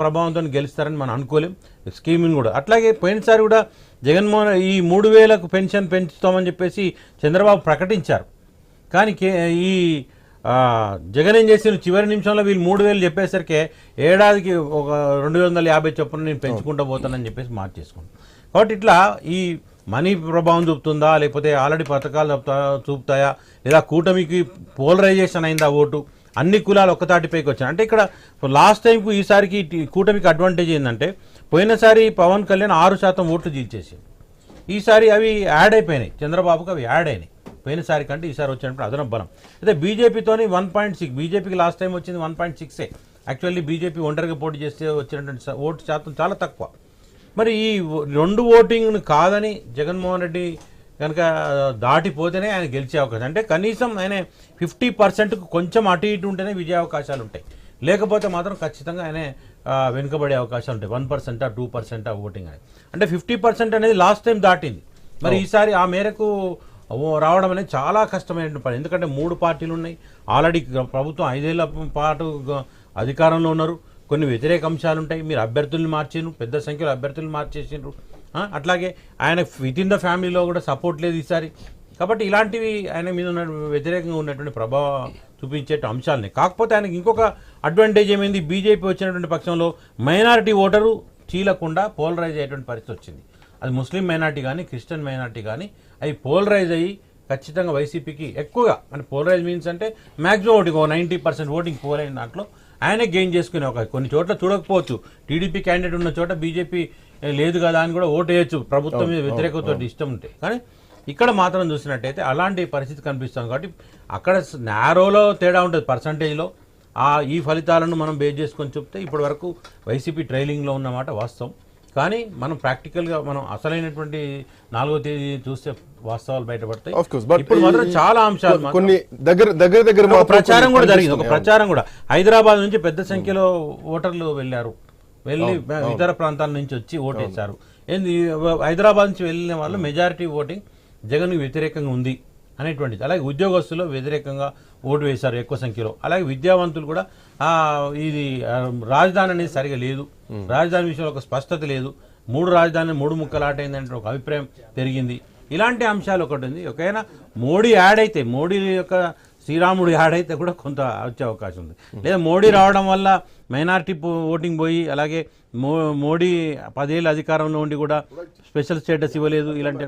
ప్రభావంతో గెలుస్తారని మనం అనుకోలేం. స్కీమింగ్ కూడా. అట్లాగే పోయినసారి కూడా జగన్మోహన్ ఈ మూడు వేలకు పెన్షన్ పెంచుతామని చెప్పేసి చంద్రబాబు ప్రకటించారు. కానీ ఈ జగన్ ఏం చేసిన చివరి నిమిషంలో వీళ్ళు మూడు వేలు చెప్పేసరికి ఏడాదికి ఒక రెండు వందల యాభై చొప్పున నేను పెంచుకుంటూ పోతానని చెప్పేసి మార్చేసుకున్నాను కాబట్టి ఇట్లా ఈ మనీ ప్రభావం చూపుతుందా? లేకపోతే ఆల్రెడీ పథకాలు చూపుతాయా? లేదా కూటమికి పోలరైజేషన్ అయిందా ఓటు? అన్ని కులాలు ఒక్కతాటిపైకి వచ్చాయి. అంటే ఇక్కడ లాస్ట్ టైంకు ఈసారికి కూటమికి అడ్వాంటేజ్ ఏంటంటే పోయినసారి పవన్ కళ్యాణ్ ఆరు శాతం ఓట్లు జీల్చేసింది ఈసారి అవి యాడ్ అయిపోయినాయి. చంద్రబాబుకి అవి యాడ్ అయినాయి. పోయినసారి కంటే ఈసారి వచ్చినప్పుడు అదనం బలం. అయితే బీజేపీతోని వన్ పాయింట్ సిక్స్ బీజేపీకి లాస్ట్ టైం వచ్చింది వన్ పాయింట్ సిక్సే. యాక్చువల్లీ బీజేపీ ఒంటరిగా పోటీ చేస్తే వచ్చినటువంటి ఓటు శాతం చాలా తక్కువ. మరి ఈ రెండు ఓటింగ్ను కాదని జగన్మోహన్ రెడ్డి కనుక దాటిపోతేనే ఆయన గెలిచే అవకాశం. అంటే కనీసం ఆయన ఫిఫ్టీ పర్సెంట్కు కొంచెం అటు ఇటు ఉంటేనే విజయ అవకాశాలు ఉంటాయి. లేకపోతే మాత్రం ఖచ్చితంగా ఆయన వెనుకబడే అవకాశాలు ఉంటాయి. వన్ పర్సెంటా టూ పర్సెంటా ఓటింగ్ అనేది. అంటే ఫిఫ్టీ పర్సెంట్ అనేది లాస్ట్ టైం దాటింది. మరి ఈసారి ఆ మేరకు రావడం అనేది చాలా కష్టమైన పని. ఎందుకంటే మూడు పార్టీలు ఉన్నాయి. ఆల్రెడీ ప్రభుత్వం ఐదేళ్ళ పాటు అధికారంలో ఉన్నారు. కొన్ని వ్యతిరేక అంశాలు ఉంటాయి. మీరు అభ్యర్థుల్ని మార్చిండ్రు పెద్ద సంఖ్యలో అభ్యర్థులు మార్చేసిండ్రు అట్లాగే ఆయన విత్ ఇన్ ద ఫ్యామిలీలో కూడా సపోర్ట్ లేదు ఈసారి. కాబట్టి ఇలాంటివి ఆయన మీద ఉన్న వ్యతిరేకంగా ఉన్నటువంటి ప్రభావం చూపించే అంశాలని. కాకపోతే ఆయనకి ఇంకొక అడ్వాంటేజ్ ఏమైంది? బీజేపీ వచ్చినటువంటి పక్షంలో మైనారిటీ ఓటరు చీలకుండా పోలరైజ్ అయ్యేటువంటి పరిస్థితి వచ్చింది. అది ముస్లిం మైనార్టీ కానీ క్రిస్టియన్ మైనార్టీ కానీ అవి పోలరైజ్ అయ్యి ఖచ్చితంగా వైసీపీకి ఎక్కువగా అంటే పోలరైజ్ మీన్స్ అంటే మ్యాక్సిమం ఓటింగ్ ఒక నైంటీ పర్సెంట్ ఓటింగ్ పోల్ అయిన దాంట్లో ఆయనే గెయిన్ చేసుకునే ఒక కొన్ని చోట్ల చూడకపోవచ్చు. టీడీపీ క్యాండిడేట్ ఉన్న చోట బీజేపీ లేదు కదా అని కూడా ఓటు వేయచ్చు ప్రభుత్వం మీద వ్యతిరేకత ఇష్టం ఉంటే. కానీ ఇక్కడ మాత్రం చూసినట్టయితే అలాంటి పరిస్థితి కనిపిస్తుంది కాబట్టి అక్కడ నేరోలో తేడా ఉంటుంది పర్సంటేజ్లో ఆ ఈ ఫలితాలను మనం బేస్ చేసుకొని చెప్తే ఇప్పటి వరకు వైసీపీ ట్రైలింగ్లో ఉన్నమాట వాస్తవం. కానీ మనం ప్రాక్టికల్గా మనం అసలైనటువంటి నాలుగో తేదీ చూస్తే వాస్తవాలు బయటపడతాయి. ఇప్పుడు మాత్రం చాలా అంశాలు కొన్ని దగ్గర దగ్గర దగ్గర ప్రచారం కూడా జరిగింది ఒక. ప్రచారం కూడా. హైదరాబాద్ నుంచి పెద్ద సంఖ్యలో ఓటర్లు వెళ్ళారు. వెళ్ళి ఇతర ప్రాంతాల నుంచి వచ్చి ఓటేశారు. ఏంది హైదరాబాద్ నుంచి వెళ్ళిన వాళ్ళు మెజారిటీ ఓటింగ్ జగన్ వ్యతిరేకంగా ఉంది. అనేటువంటిది. అలాగే ఉద్యోగస్తులు వ్యతిరేకంగా ఓటు వేశారు ఎక్కువ సంఖ్యలో. అలాగే విద్యావంతులు కూడా ఆ, ఇది రాజధాని అనేది సరిగా లేదు. రాజధాని విషయంలో ఒక స్పష్టత లేదు. మూడు రాజధాని మూడు ముక్కలు ఆట అయిందంటే ఒక అభిప్రాయం పెరిగింది. ఇలాంటి అంశాలు ఒకటి ఉంది. ఒకవేళ మోడీ యాడ్ అయితే మోడీ యొక్క శ్రీరాముడు యాడ్ అయితే కూడా కొంత వచ్చే అవకాశం ఉంది. లేదా మోడీ రావడం వల్ల మైనారిటీ ఓటింగ్ పోయి అలాగే మో మోడీ పదేళ్ళ అధికారంలో ఉండి కూడా స్పెషల్ స్టేటస్ ఇవ్వలేదు ఇలాంటి